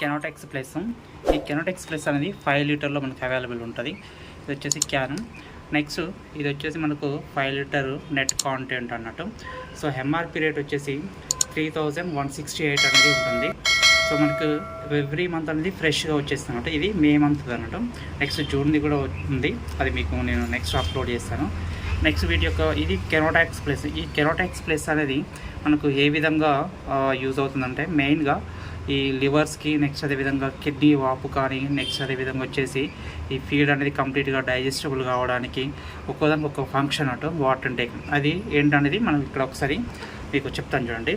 కెనోటెక్స్ plus ఈ కెనోటెక్స్ plus అనేది five లీటర్లో మనకు అవైలబుల్ ఉంటుంది. ఇది వచ్చేసి క్యాన్ నెక్స్ట్ ఇది వచ్చేసి మనకు ఫైవ్ లీటర్ నెట్ కాంటెంట్ అన్నట్టు. సో ఎంఆర్పి రేట్ వచ్చేసి three thousand one sixty eight అనేది ఉంటుంది. సో మనకు ఎవ్రీ మంత్ అనేది ఫ్రెష్గా వచ్చేస్తుంది అనమాట ఇది మే మంత్ అన్నట్టు. నెక్స్ట్ జూన్ది కూడా ఉంది. అది మీకు నేను నెక్స్ట్ అప్లోడ్ చేస్తాను. నెక్స్ట్ వీటి యొక్క ఇది కెనోటాక్స్ ప్లస్ ఈ కెనోటాక్స్ ప్లస్ అనేది మనకు ఏ విధంగా యూజ్ అవుతుందంటే మెయిన్గా ఈ లివర్స్కి నెక్స్ట్ అదేవిధంగా కిడ్నీ వాపు కానీ నెక్స్ట్ అదేవిధంగా వచ్చేసి ఈ ఫీడ్ అనేది కంప్లీట్గా డైజెస్టబుల్ కావడానికి ఒక్కోదానికి ఒక ఫంక్షన్ అటు వాటర్ టేక్ అది ఏంటనేది మనం ఇక్కడ ఒకసారి మీకు చెప్తాను చూడండి.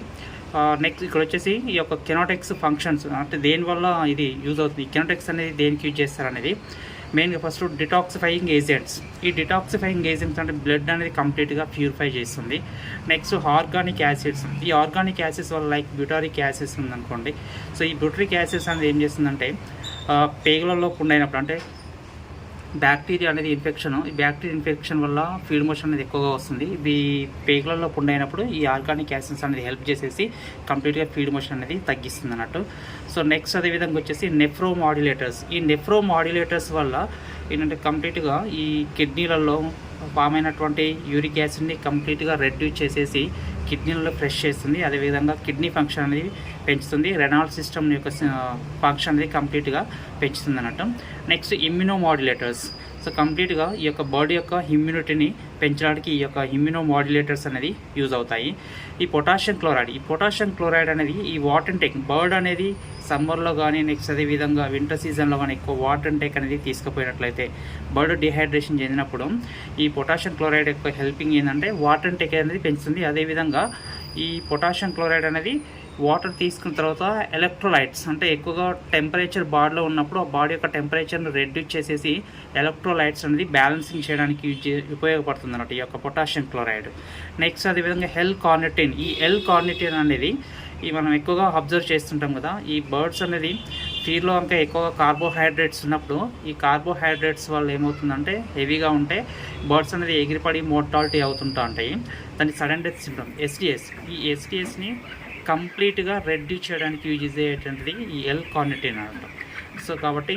నెక్స్ట్ ఇక్కడ వచ్చేసి ఈ యొక్క కెనోటెక్స్ ఫంక్షన్స్ అంటే దేనివల్ల ఇది యూజ్ అవుతుంది? కెనోటెక్స్ అనేది దేనికి యూజ్ చేస్తారనేది మెయిన్గా ఫస్ట్ డిటాక్సిఫైయింగ్ ఏజెంట్స్. ఈ డిటాక్సిఫైయింగ్ ఏజెంట్స్ అంటే బ్లడ్ అనేది కంప్లీట్గా ప్యూరిఫై చేస్తుంది. Next organic acids. ఈ ఆర్గానిక్ యాసిడ్స్ వల్ల లైక్ బ్యూటారిక్ యాసిడ్స్ ఉందనుకోండి. సో ఈ బ్యూటరిక్ యాసిడ్స్ అనేది ఏం చేస్తుందంటే పేగులలో పుండైనప్పుడు అంటే బ్యాక్టీరియా అనేది ఇన్ఫెక్షన్ ఈ బ్యాక్టీరియా ఇన్ఫెక్షన్ వల్ల ఫీడ్ మోషన్ అనేది ఎక్కువగా వస్తుంది. ఇవి పేగులలో పుండైనప్పుడు ఈ ఆర్గానిక్ యాసిడ్స్ అనేది హెల్ప్ చేసేసి కంప్లీట్గా ఫీడ్ మోషన్ అనేది తగ్గిస్తుంది అన్నట్టు. సో నెక్స్ట్ అదేవిధంగా వచ్చేసి నెఫ్రో మాడ్యులేటర్స్ ఈ నెఫ్రో మాడ్యులేటర్స్ వల్ల ఏంటంటే కంప్లీట్గా ఈ కిడ్నీలలో ఫామ్ అయినటువంటి యూరిక్ యాసిడ్ని కంప్లీట్గా రెడ్యూస్ చేసేసి కిడ్నీలలో ఫ్రెష్ చేస్తుంది. అదేవిధంగా కిడ్నీ ఫంక్షన్ అనేది పెంచుతుంది. రెనాల్ సిస్టమ్ యొక్క ఫంక్షన్ అనేది కంప్లీట్గా పెంచుతుంది అన్నట్టు నెక్స్ట్ ఇమ్యూనో మాడ్యులేటర్స్. సో కంప్లీట్గా ఈ యొక్క బాడీ యొక్క ఇమ్యూనిటీని పెంచడానికి ఈ యొక్క ఇమ్యూనో మాడ్యులేటర్స్ అనేది యూజ్ అవుతాయి. ఈ పొటాషియం క్లోరైడ్. ఈ పొటాషియం క్లోరైడ్ అనేది ఈ వాటర్ టెక్ బర్డ్ అనేది సమ్మర్లో కానీ నెక్స్ట్ అదే విధంగా వింటర్ సీజన్లో కానీ ఎక్కువ వాటర్ ఇంటేక్ అనేది తీసుకుపోయినట్లయితే బర్డ్ డిహైడ్రేషన్ చెందినప్పుడు ఈ పొటాషియం క్లోరైడ్ యొక్క హెల్పింగ్ ఏంటంటే వాటర్ ఇంటేక్ అనేది పెంచుతుంది. అదేవిధంగా ఈ పొటాషియం క్లోరైడ్ అనేది వాటర్ తీసుకున్న తర్వాత ఎలక్ట్రోలైట్స్ అంటే ఎక్కువగా టెంపరేచర్ బాడీలో ఉన్నప్పుడు ఆ బాడీ యొక్క టెంపరేచర్ను రెడ్యూస్ చేసేసి ఎలక్ట్రోలైట్స్ అనేది బ్యాలెన్సింగ్ చేయడానికి యూజ్ ఉపయోగపడుతుంది అన్నమాట ఈ యొక్క పొటాషియం క్లోరైడ్ నెక్స్ట్ అదేవిధంగా హెల్ కార్నిటిన్ ఈ ఎల్ కార్నిటిన్ అనేది ఈ మనం ఎక్కువగా అబ్జర్వ్ చేస్తుంటాం కదా ఈ బర్డ్స్ అనేది ఫీడ్లో ఇంకా ఎక్కువగా కార్బోహైడ్రేట్స్ ఉన్నప్పుడు ఈ కార్బోహైడ్రేట్స్ వల్ల ఏమవుతుందంటే హెవీగా ఉంటే బర్డ్స్ అనేది ఎగిరిపడి మోర్టాలిటీ అవుతుంటా ఉంటాయి. దాన్ని సడన్ డెత్ సిండ్రోమ్ ఎస్డిఎస్ ఈ ఎస్డిఎస్ని కంప్లీట్గా రెడ్యూస్ చేయడానికి యూజ్ చేసేటువంటిది ఈ ఎల్ కార్నిటిన్ అనమాట సో కాబట్టి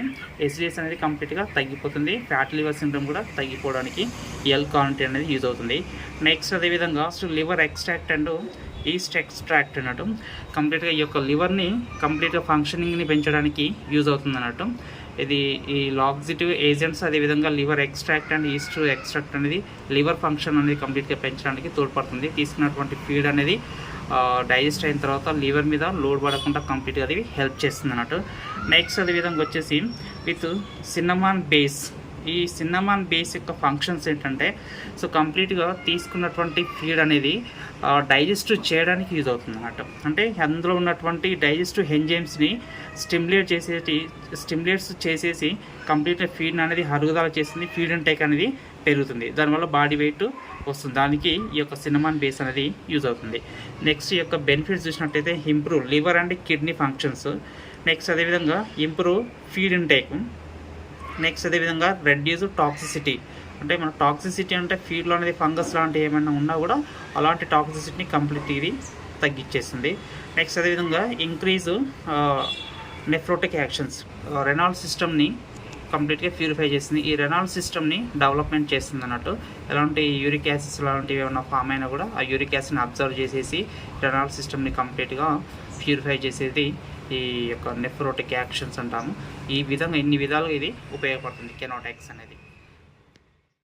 ఎస్డిఎస్ అనేది కంప్లీట్గా తగ్గిపోతుంది. ఫ్యాట్ లివర్ సిండ్రోమ్ కూడా తగ్గిపోవడానికి ఎల్ కార్నిటిన్ అనేది యూజ్ అవుతుంది. నెక్స్ట్ అదేవిధంగా so liver extract and yeast extract అన్నట్టు. కంప్లీట్గా ఈ యొక్క లివర్ని కంప్లీట్గా ఫంక్షనింగ్ని పెంచడానికి యూజ్ అవుతుంది అన్నట్టు. ఇది ఈ లాక్సిటివ్ ఏజెంట్స్ అదేవిధంగా liver extract and yeast extract అనేది లివర్ ఫంక్షన్ అనేది కంప్లీట్గా పెంచడానికి తోడ్పడుతుంది. తీసుకున్నటువంటి ఫీడ్ అనేది డైజెస్ట్ అయిన తర్వాత లివర్ మీద లోడ్ పడకుండా కంప్లీట్గా అది హెల్ప్ చేస్తుంది అన్నట్టు. నెక్స్ట్ అదేవిధంగా వచ్చేసి విత్ సిన్నమాన్ బేస్ ఈ సిన్నమాన్ బేస్ యొక్క ఫంక్షన్స్ ఏంటంటే సో కంప్లీట్గా తీసుకున్నటువంటి ఫీడ్ అనేది డైజెస్ట్ చేయడానికి యూజ్ అవుతుంది అన్నమాట అంటే అందులో ఉన్నటువంటి డైజెస్టివ్ ఎంజైమ్స్ని స్టిమ్యులేట్ చేసేటి స్టిమ్యులేట్స్ చేసేసి కంప్లీట్గా ఫీడ్ అనేది అరుగుదల చేసింది ఫీడ్ ఇంటేక్ అనేది పెరుగుతుంది. దానివల్ల బాడీ వెయిట్ వస్తుంది. దానికి ఈ యొక్క సినిమాన్ బేస్ అనేది యూజ్ అవుతుంది. నెక్స్ట్ ఈ యొక్క బెనిఫిట్స్ చూసినట్టయితే improve liver and kidney functions next అదేవిధంగా ఇంప్రూవ్ ఫీడ్ ఇంటేక్ నెక్స్ట్ అదేవిధంగా రెడ్యూస్ టాక్సిసిటీ అంటే మన టాక్సిసిటీ అంటే ఫీడ్లో అనేది ఫంగస్ లాంటివి ఏమైనా ఉన్నా కూడా అలాంటి టాక్సిసిటీని కంప్లీట్ ఇది తగ్గించేస్తుంది నెక్స్ట్ అదేవిధంగా ఇంక్రీజ్ నెఫ్రోటిక్ యాక్షన్స్ రెనాల్ సిస్టమ్ని కంప్లీట్గా ప్యూరిఫై చేస్తుంది ఈ రెనాల్ సిస్టమ్ని డెవలప్మెంట్ చేస్తుంది అన్నట్టు. ఎలాంటి యూరిక్ యాసిడ్స్ లాంటివి ఏమైనా ఫామ్ అయినా కూడా ఆ యూరిక్ యాసిడ్ని అబ్జర్వ్ చేసేసి రెనాల్ సిస్టమ్ని కంప్లీట్గా ప్యూరిఫై చేసేది ఈ యొక్క నెఫ్రోటిక్ యాక్షన్స్ అంటాము. ఈ విధంగా ఇన్ని విధాలుగా ఇది ఉపయోగపడుతుంది కెనోటాక్స్ అనేది?